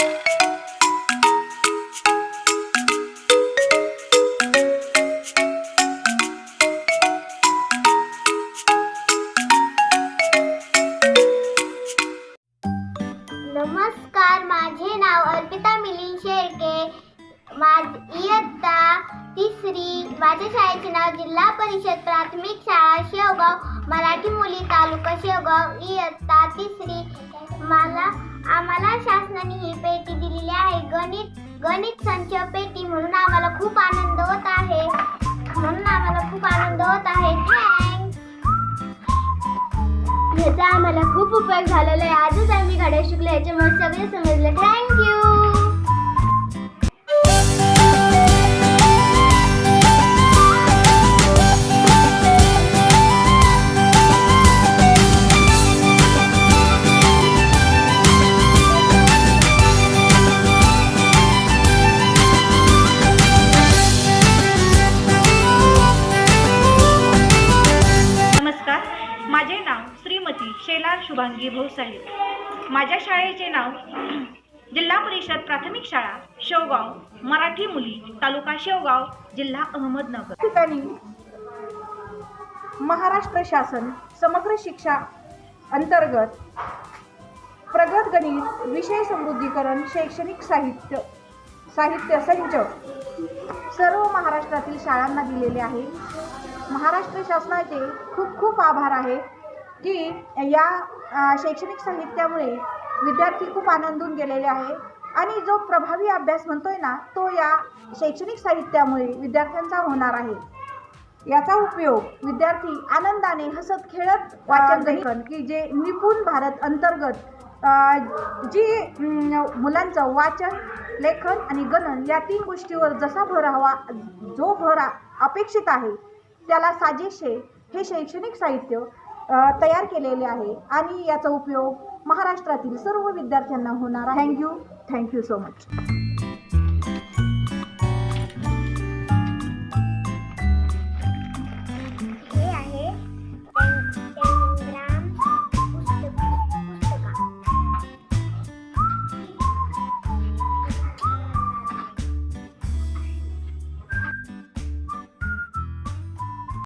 नमस्कार माझे नाव अर्पिता मिलिंद शेळके. माझ इयत्ता तिसरी. माझ्या शाळेचे नाव जिल्हा परिषद प्राथमिक शाळा शेवगाव मराठी मुली तालुका शेवगाव इयत्ता तिसरी. मला आम्हाला शासनाने गणित गणित संच पेटी म्हणून आम्हाला खूप आनंद होत आहे. म्हणून आम्हाला खूप आनंद होत आहे. थँक्स ह्याचा आम्हाला खूप उपयोग झालेला आहे. आजच आम्ही गाड्या शिकलो याच्यामुळे सगळे समजले. थँक्यू माझे नाव श्रीमती शेला शुभांगी भाऊसाहेब माझ्या शाळेचे नाव जिल्हा परिषद प्राथमिक शाळा शेवगाव मराठी मुली तालुका शेवगाव जिल्हा अहमदनगर. ठिकाणी महाराष्ट्र शासन समग्र शिक्षा अंतर्गत प्रगत गणित विषय समृद्धीकरण शैक्षणिक साहित्य साहित्य संच सर्व महाराष्ट्रातील शाळांना दिलेले आहे. महाराष्ट्र शासनाचे खूप खूप आभार आहे की या शैक्षणिक साहित्यामुळे विद्यार्थी खूप आनंदून गेलेले आहे. आणि जो प्रभावी अभ्यास म्हणतोय ना तो या शैक्षणिक साहित्यामुळे विद्यार्थ्यांचा होणार आहे. याचा उपयोग विद्यार्थी आनंदाने हसत खेळत वाचन लेखन की जे निपुण भारत अंतर्गत जी मुलांचं वाचन लेखन आणि गणन या तीन गोष्टीवर जसा भर हवा जो भर अपेक्षित आहे त्याला साजेशे हे शैक्षणिक साहित्य तयार केलेले आहे आणि याचा उपयोग महाराष्ट्रातील सर्व विद्यार्थ्यांना होणार आहे. Thank you thank you so much